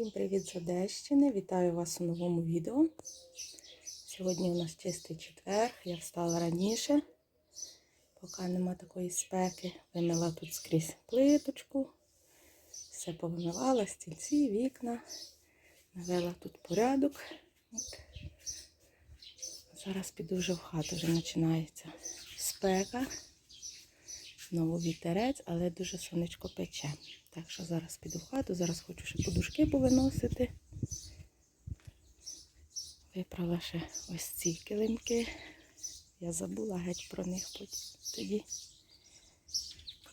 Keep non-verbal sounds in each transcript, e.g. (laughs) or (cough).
Всім привіт з Одещини! Вітаю вас у новому відео. Сьогодні у нас чистий четвер. Я встала раніше, поки нема такої спеки. Вимила тут скрізь плиточку, все повимивала, стільці, вікна, навела тут порядок. От. Зараз піду вже в хату, вже починається спека. Знову вітерець, але дуже сонечко пече. Так що зараз піду в хату, зараз хочу ще подушки повиносити. Виправила ще ось ці килимки. Я забула геть про них тоді.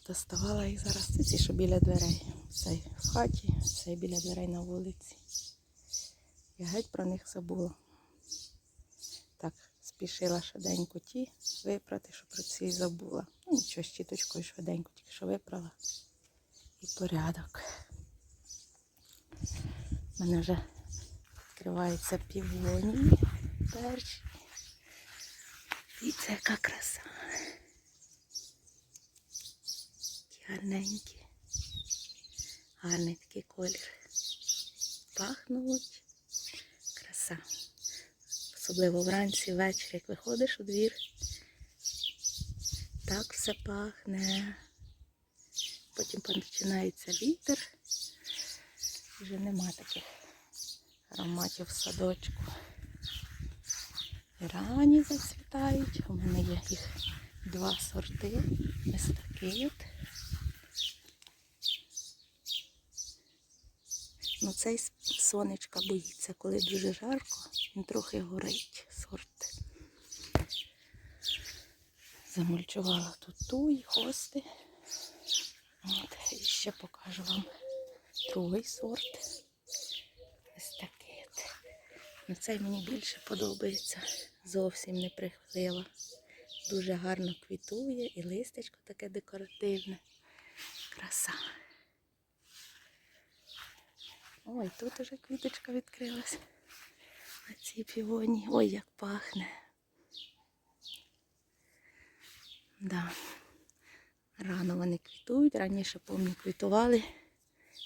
Доставала їх зараз. Це ці, що біля дверей. Цей в хаті, цей біля дверей на вулиці. Я геть про них забула. Так, спішила швиденько ті випрати, що про ці забула. Ну нічого, щіточкою швиденько, тільки що випрала. І порядок. У мене вже відкриваються півонії перші. І це яка краса. Такі гарненькі. Гарний такий колір. Пахнуть. Краса. Особливо вранці, ввечері, як виходиш у двір. Так все пахне. Потім починається вітер. Вже нема таких ароматів в садочку. І рані зацвітають. У мене є їх два сорти. Ось такий. Ну, цей сонечка боїться, коли дуже жарко, він трохи горить сорт. Замульчувала тут туї, хости. От, і ще покажу вам другий сорт. Ось такий. Ну, цей мені більше подобається. Зовсім не прихвилива. Дуже гарно квітує і листечко таке декоративне. Краса. Ой, тут уже квіточка відкрилась. На цій півоні. Ой, як пахне. Да. Рано вони квітують. Раніше, пам'ятаю, квітували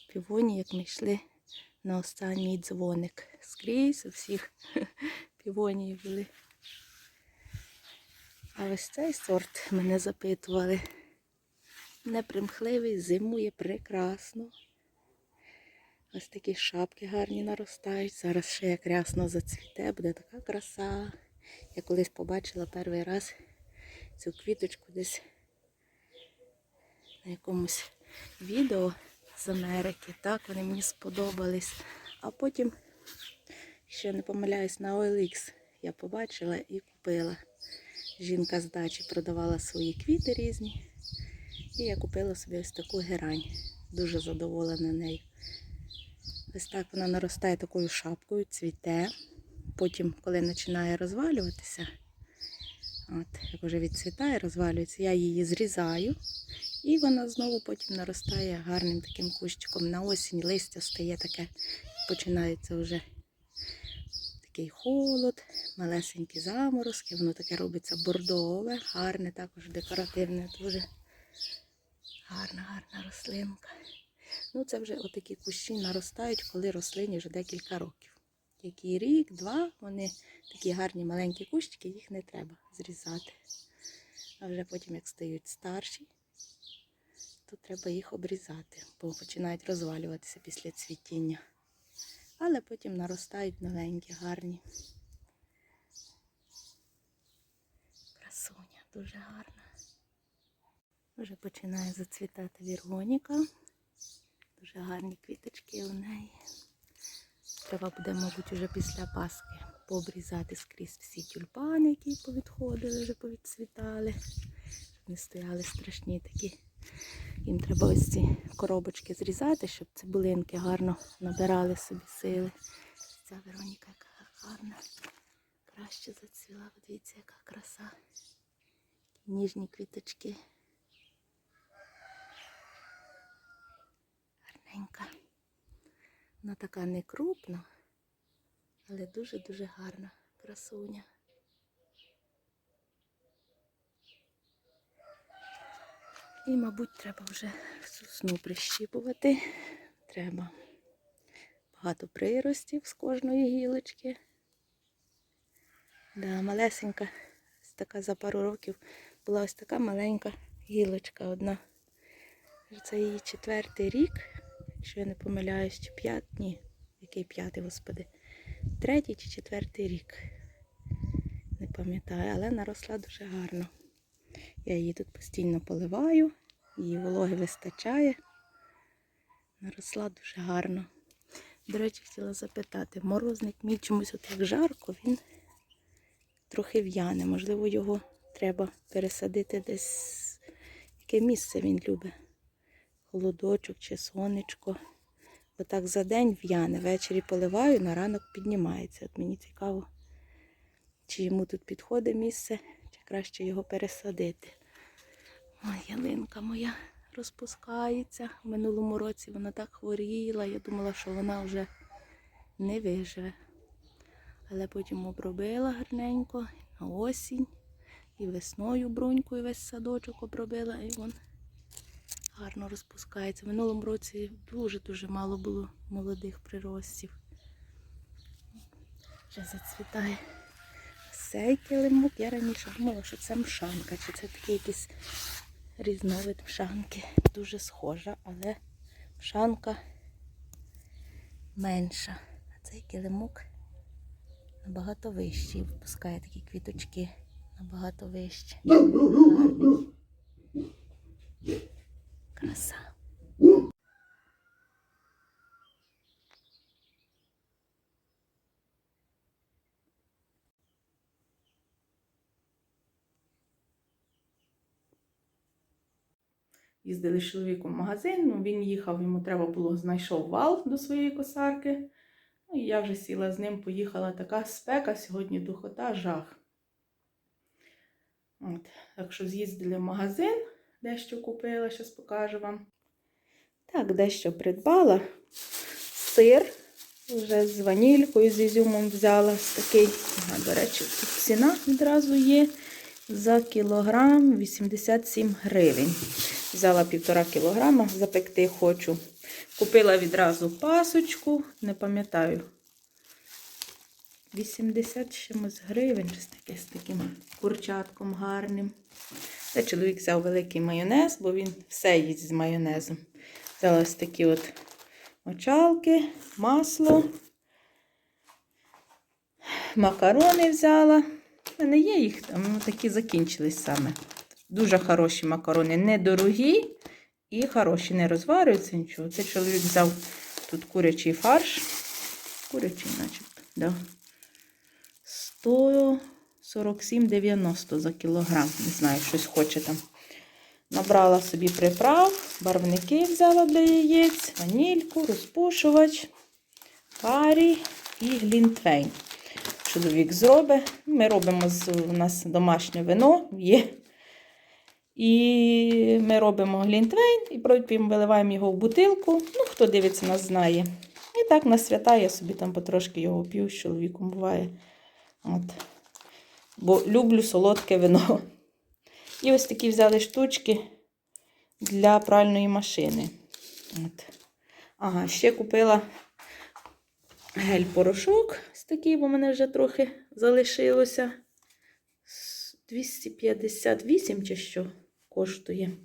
півоні, як ми йшли на останній дзвоник. Скрізь у всіх (laughs) півонії були. А ось цей сорт мене запитували. Непримхливий, зимує прекрасно. Ось такі шапки гарні наростають. Зараз ще як рясно зацвіте, буде така краса. Я колись побачила перший раз цю квіточку десь на якомусь відео з Америки. Так, вони мені сподобались. А потім, ще не помиляюсь, на OLX я побачила і купила. Жінка з дачі продавала свої квіти різні. І я купила собі ось таку герань. Дуже задоволена нею. Ось так вона наростає такою шапкою, цвіте. Потім, коли починає розвалюватися, от, як вже відцвітає, розвалюється, я її зрізаю. І вона знову потім наростає гарним таким кущиком. На осінь листя стає таке, починається вже такий холод, малесенькі заморозки, воно таке робиться бордове, гарне, також декоративне, дуже гарна, гарна рослинка. Ну, це вже отакі кущі наростають, коли рослині вже декілька років. Який рік, два, вони такі гарні маленькі кущики, їх не треба зрізати. А вже потім, як стають старші, то треба їх обрізати, бо починають розвалюватися після цвітіння. Але потім наростають новенькі, гарні. Красуня, дуже гарна. Вже починає зацвітати віргоніка. Дуже гарні квіточки у неї. Треба буде, мабуть, вже після Пасхи пообрізати скрізь всі тюльпани, які повідходили, вже повідцвітали. Щоб стояли страшні такі. Їм треба ось ці коробочки зрізати, щоб цибулинки гарно набирали собі сили. Ця Вероніка яка гарна. Краще зацвіла. Подивіться, яка краса. Ніжні квіточки. Вона така не крупна, але дуже-дуже гарна красуня. І, мабуть, треба вже сосну прищіпувати. Треба. Багато приростів з кожної гілочки. Да, малесенька, ось така за пару років була ось така маленька гілочка одна. Це її четвертий рік, якщо я не помиляюсь, чи п'ятий, ні, який п'ятий, господи. Третій чи четвертий рік. Не пам'ятаю, але наросла дуже гарно. Я її тут постійно поливаю, її вологи вистачає. Наросла дуже гарно. До речі, хотіла запитати, морозник мій чомусь от жарко, він трохи в'яне. Можливо, його треба пересадити десь, яке місце він любить. Холодочок чи сонечко. Бо так за день в'яне. Ввечері поливаю, на ранок піднімається. От мені цікаво, чи йому тут підходить місце, чи краще його пересадити. Ой, ялинка моя розпускається. В минулому році вона так хворіла. Я думала, що вона вже не виживе. Але потім обробила гарненько на осінь. І весною брунькою весь садочок обробила, і він гарно розпускається. В минулому році дуже-дуже мало було молодих приростів. Вже зацвітає цей килимок. Я раніше думала, що це мшанка, чи це такий якийсь різновид мшанки. Дуже схожа, але мшанка менша. А цей килимок набагато вищий. Випускає такі квіточки набагато вище. Краса. Їздили з чоловіком в магазин, ну, він їхав, йому треба було, знайшов вал до своєї косарки. Ну, і я вже сіла з ним, поїхала така спека, сьогодні духота, жах. От, так що з'їздили в магазин, дещо купила, зараз покажу вам. Так, дещо придбала. Сир вже з ванількою, з ізюмом взяла такий. Ага, до речі, тут ціна відразу є. За кілограм 87 гривень. Взяла півтора кілограма, запекти хочу. Купила відразу пасочку, не пам'ятаю. 80 чимось гривень, з таким курчатком гарним. Та чоловік взяв великий майонез, бо він все їсть з майонезом. Взяла ось такі от мочалки, масло, макарони взяла. У мене є їх там, такі закінчились саме. Дуже хороші макарони, недорогі і хороші, не розварюються нічого. Це чоловік взяв тут курячий фарш. Курячий, начебто, да. 147,90 за кілограм. Не знаю, щось хоче там. Набрала собі приправ, барвники взяла для яєць, ванільку, розпушувач, карі і глінтвейн. Чоловік зробить. Ми робимо у нас домашнє вино є. І ми робимо глінтвейн і потім виливаємо його в бутилку. Ну, хто дивиться, нас знає. І так на свята я собі там потрошки його п'ю з чоловіком буває. От. Бо люблю солодке вино. І ось такі взяли штучки для пральної машини. От. Ага, ще купила гель-порошок. Ось такий, бо мене вже трохи залишилося. 258 чи що коштує.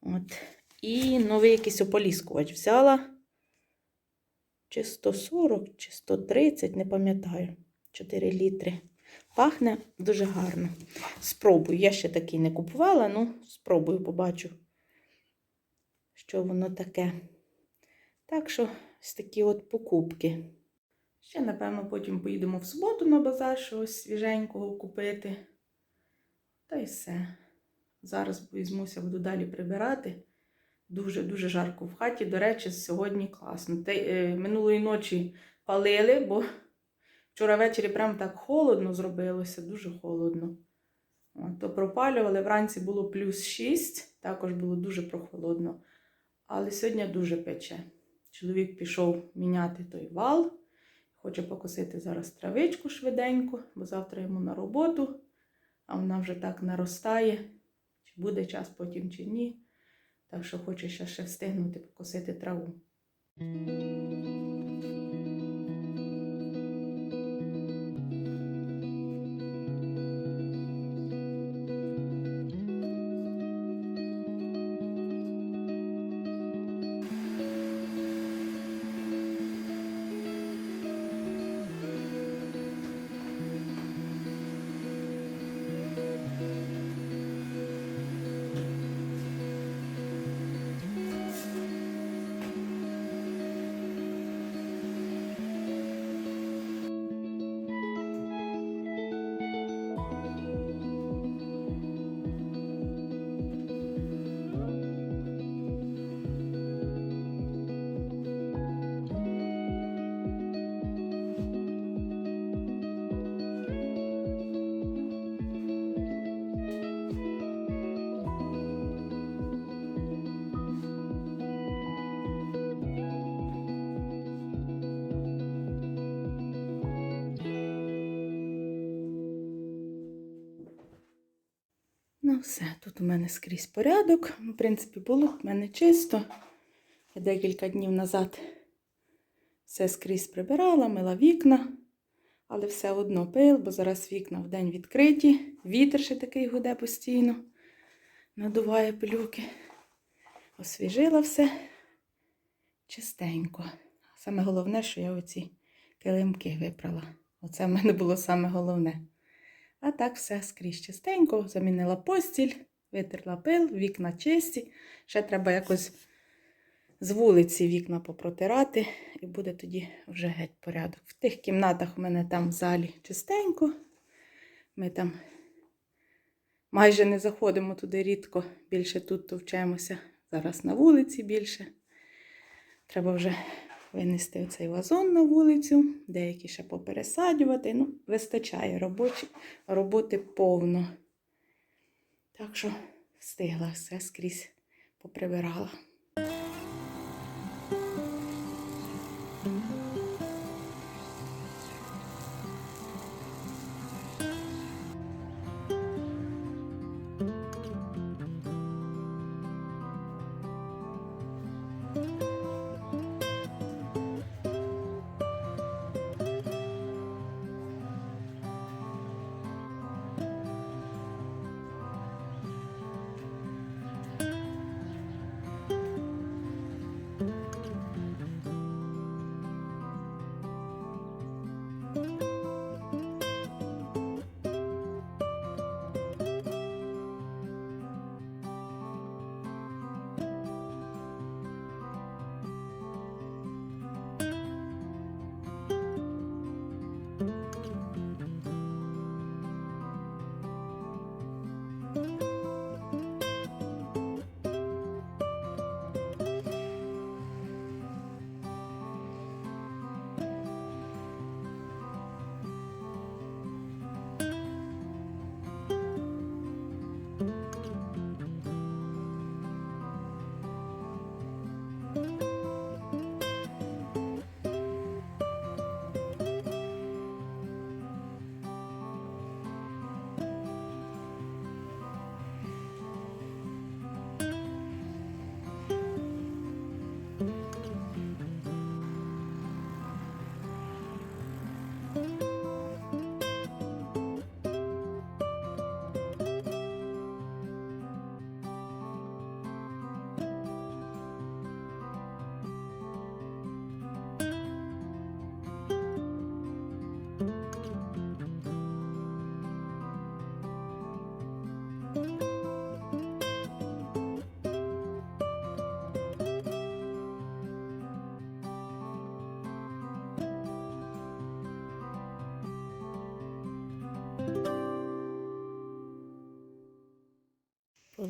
От. І новий якийсь ополіскувач взяла. Чи 140, чи 130, не пам'ятаю. 4 літри. Пахне дуже гарно. Спробую. Я ще такий не купувала, ну, спробую, побачу, що воно таке. Так що, ось такі от покупки. Ще, напевно, потім поїдемо в суботу на базар щось свіженького купити. Та й все. Зараз візьмуся, буду далі прибирати. Дуже-дуже жарко в хаті. До речі, сьогодні класно. Те, минулої ночі палили, бо вчора ввечері прям так холодно зробилося, дуже холодно. От, то пропалювали, вранці було плюс 6, також було дуже прохолодно. Але сьогодні дуже пече. Чоловік пішов міняти той вал. Хоче покосити зараз травичку швиденько, бо завтра йому на роботу, а вона вже так наростає. Чи буде час потім, чи ні. Так що хоче ще, ще встигнути покосити траву. Все, тут у мене скрізь порядок. В принципі, було в мене чисто. Я декілька днів назад все скрізь прибирала, мила вікна, але все одно пил, бо зараз вікна вдень відкриті. Вітер ще такий гуде постійно, надуває пилюки. Освіжила все чистенько. Саме головне, що я оці килимки випрала. Оце в мене було саме головне. А так все скрізь чистенько, замінила постіль, витерла пил, вікна чисті. Ще треба якось з вулиці вікна попротирати, і буде тоді вже геть порядок. В тих кімнатах у мене там в залі чистенько. Ми там майже не заходимо туди рідко, більше тут товчемося. Зараз на вулиці більше. Треба вже винести цей вазон на вулицю, деякі ще попересаджувати. Ну, вистачає робочі, роботи повно. Так що встигла все скрізь поприбирала.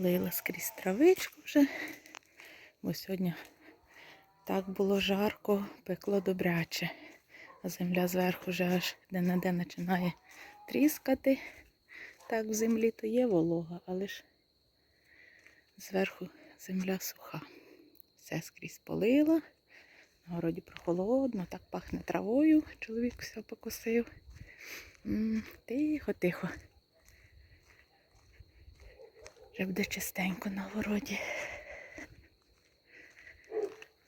Полила скрізь травичку вже, бо сьогодні так було жарко, пекло добряче. А земля зверху вже аж де-не-де починає тріскати. Так в землі то є волога, але ж зверху земля суха. Все скрізь полила. На городі прохолодно, так пахне травою. Чоловік все покосив. М, Тихо. Буде чистенько на городі.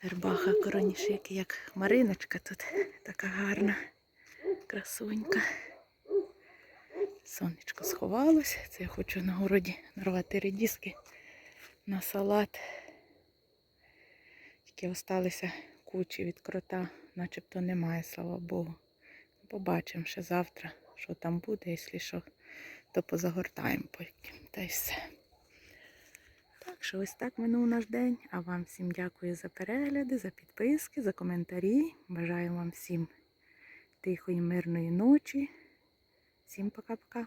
Вербаха коронішики, як Мариночка тут така гарна, красунька. Сонечко сховалось. Це я хочу на городі нарвати редіски на салат. Тільки осталися кучі від крота, начебто немає, слава Богу. Побачимо ще завтра, що там буде, якщо що, то позагортаємо потім. Та й все. Так ось так минув наш день. А вам всім дякую за перегляди, за підписки, за коментарі. Бажаю вам всім тихої, мирної ночі. Всім пока-пока.